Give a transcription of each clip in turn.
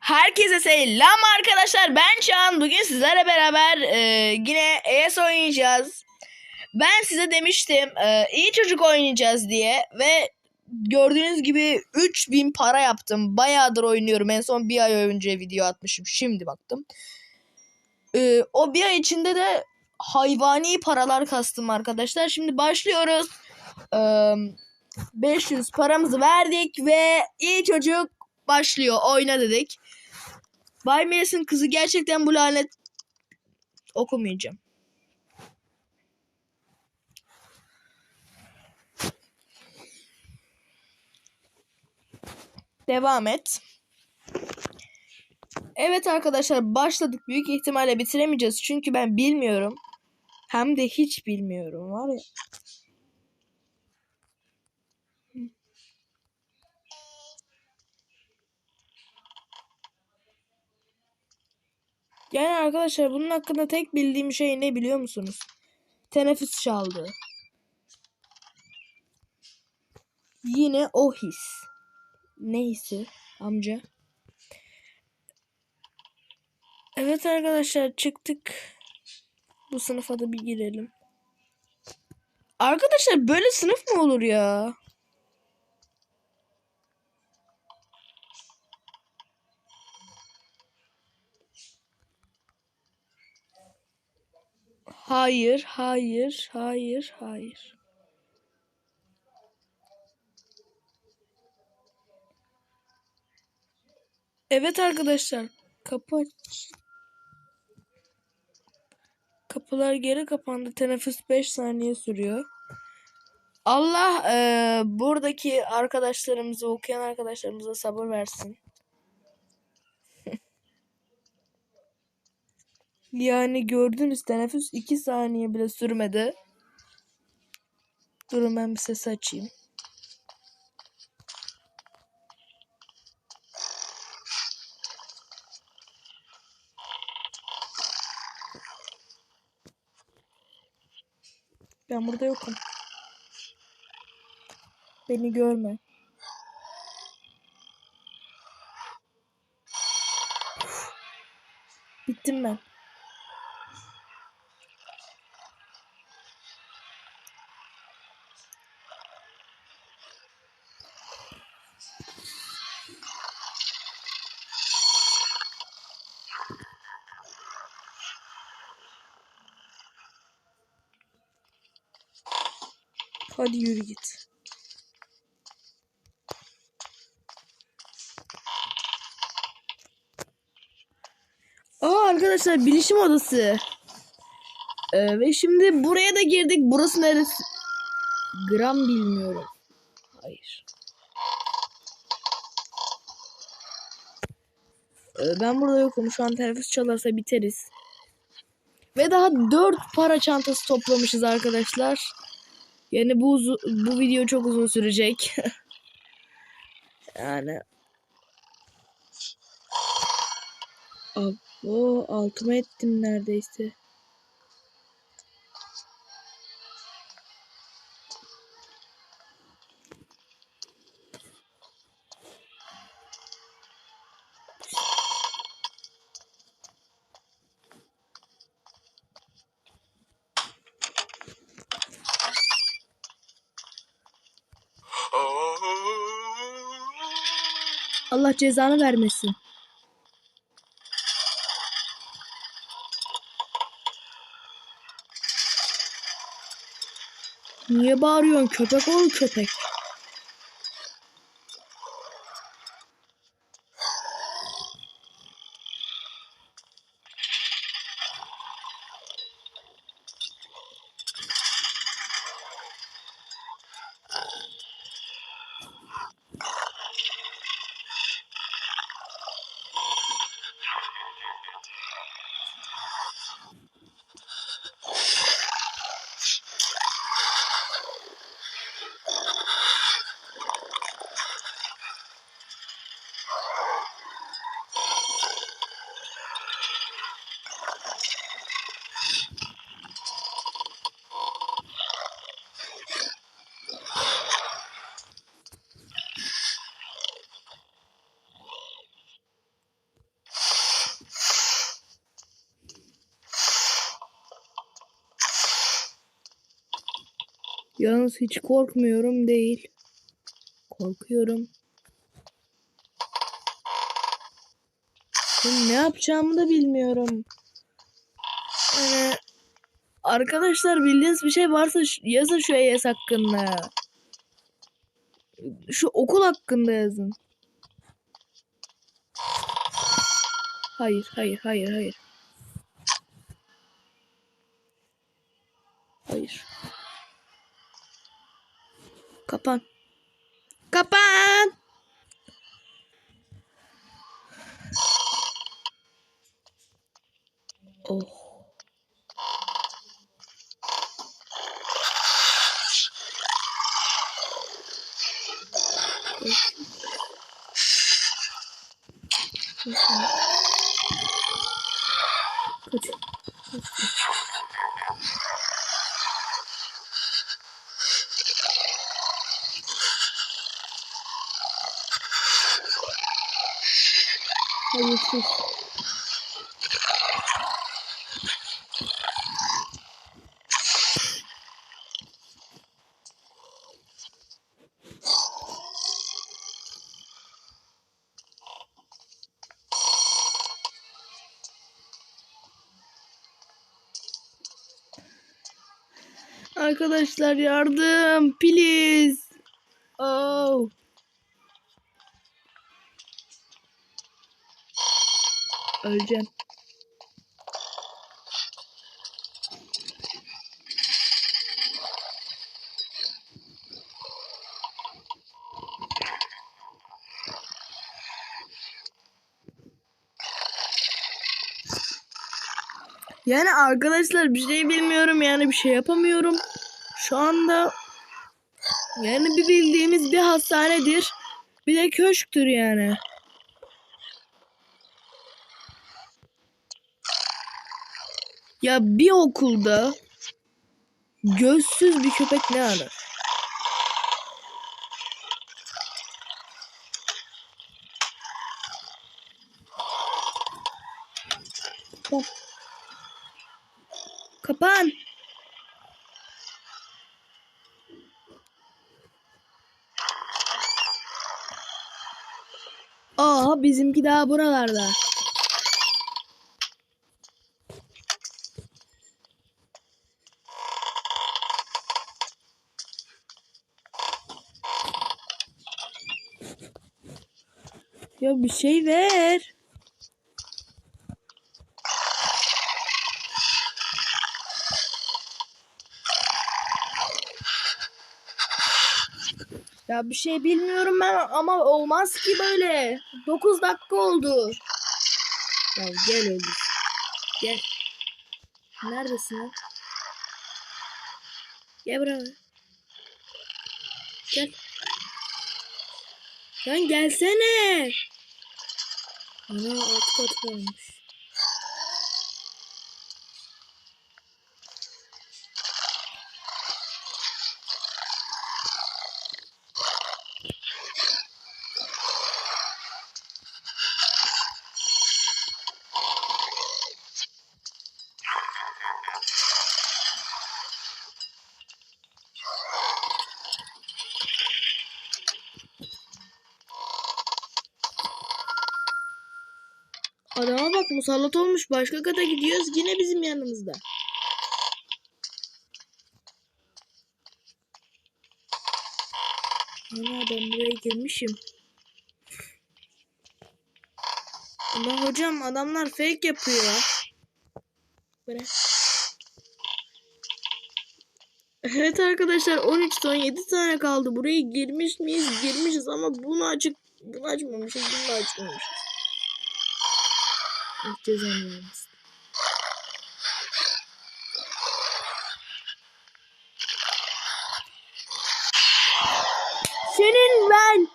Herkese selam arkadaşlar. Ben Çağan. Bugün sizlerle beraber e, yine ES oynayacağız. Ben size demiştim e, iyi çocuk oynayacağız diye ve gördüğünüz gibi 3000 para yaptım. Bayağıdır oynuyorum. En son bir ay önce video atmışım. Şimdi baktım. E, o bir ay içinde de hayvani paralar kastım arkadaşlar. Şimdi başlıyoruz. E, 500 paramızı verdik ve iyi çocuk başlıyor. Oyna dedik. Bay Melis'in kızı gerçekten bu lanet okumayacağım. Devam et. Evet arkadaşlar başladık. Büyük ihtimalle bitiremeyeceğiz. Çünkü ben bilmiyorum. Hem de hiç bilmiyorum var ya. Yani arkadaşlar bunun hakkında tek bildiğim şey ne biliyor musunuz? Teneffüs çaldı. Yine o his. Ne hissi amca? Evet arkadaşlar çıktık. Bu sınıfa da bir girelim. Arkadaşlar böyle sınıf mı olur ya? Hayır, hayır, hayır, hayır. Evet arkadaşlar, kapı aç. Kapılar geri kapandı. Teneffüs 5 saniye sürüyor. Allah eee, buradaki arkadaşlarımıza, okuyan arkadaşlarımıza sabır versin. Yani gördünüz teneffüs 2 saniye bile sürmedi. Durun ben bir ses açayım. Ben burada yokum. Beni görme. Bittim ben. Hadi yürü git. Aa arkadaşlar bilişim odası. Ee, ve şimdi buraya da girdik. Burası neresi? Gram bilmiyorum. Hayır. Ee, ben burada yokum. Şu an teneffüs çalarsa biteriz. Ve daha 4 para çantası toplamışız arkadaşlar. Yani bu bu video çok uzun sürecek. yani Abo altıma ettim neredeyse. Allah cezanı vermesin. Niye bağırıyorsun köpek oğlu köpek? Yalnız hiç korkmuyorum değil. Korkuyorum. Ben ne yapacağımı da bilmiyorum. Yani arkadaşlar bildiğiniz bir şey varsa yazın şu EYS hakkında. Şu okul hakkında yazın. Hayır, hayır, hayır, hayır. Hayır. Kapan. Kapan. Oh. Kaç. Hayır sus. Arkadaşlar yardım please. Oh. Öleceğim. Yani arkadaşlar bir şey bilmiyorum yani bir şey yapamıyorum. Şu anda yani bir bildiğimiz bir hastanedir. Bir de köşktür yani. Ya bir okulda gözsüz bir köpek ne arar? Kapan. Kapan. Aa bizimki daha buralarda. Ya bir şey ver. Ya bir şey bilmiyorum ben ama olmaz ki böyle. 9 dakika oldu. Ya gel öldür. Gel. Neredesin? Gel buraya. Gel. Lan gelsene. Ana alt kat musallat olmuş. Başka kata gidiyoruz. Yine bizim yanımızda. Ana ben buraya girmişim. Ama hocam adamlar fake yapıyor. Bırak. Evet arkadaşlar 13 ton 7 tane kaldı. Buraya girmiş miyiz? Girmişiz ama bunu açık bunu açmamışız. Bunu açmamışız. Allah cezanı vermesin. Senin ben.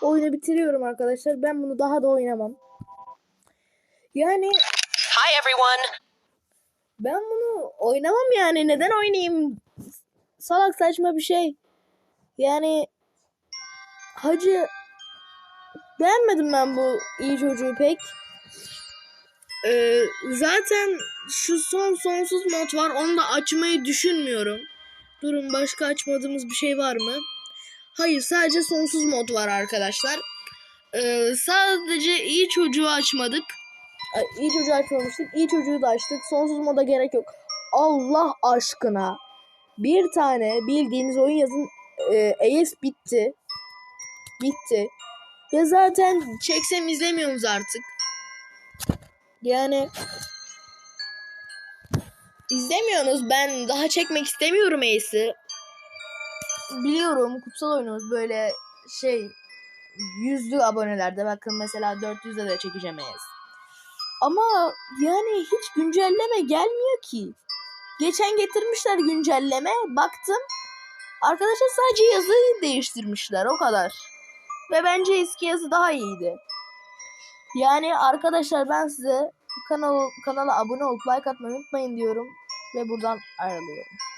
Oyunu bitiriyorum arkadaşlar. Ben bunu daha da oynamam. Yani Hi, everyone. ben bunu oynamam yani. Neden oynayayım? Salak saçma bir şey. Yani hacı beğenmedim ben bu iyi çocuğu pek. Ee, zaten şu son sonsuz mod var. Onu da açmayı düşünmüyorum. Durun başka açmadığımız bir şey var mı? Hayır sadece sonsuz mod var arkadaşlar. Ee, sadece iyi çocuğu açmadık. Ay, İyi çocuğu açmamıştık. İyi çocuğu da açtık. Sonsuz moda gerek yok. Allah aşkına. Bir tane bildiğiniz oyun yazın. Ee, AS bitti. Bitti. Ya zaten çeksem izlemiyoruz artık. Yani izlemiyorsunuz. Ben daha çekmek istemiyorum Ace'i. Biliyorum kutsal oyunumuz böyle şey yüzlü abonelerde bakın mesela 400'de de çekeceğim Ace. Ama yani hiç güncelleme gelmiyor ki. Geçen getirmişler güncelleme. Baktım. Arkadaşlar sadece yazıyı değiştirmişler o kadar. Ve bence eski yazı daha iyiydi. Yani arkadaşlar ben size kanal, kanala abone olup like atmayı unutmayın diyorum. Ve buradan ayrılıyorum.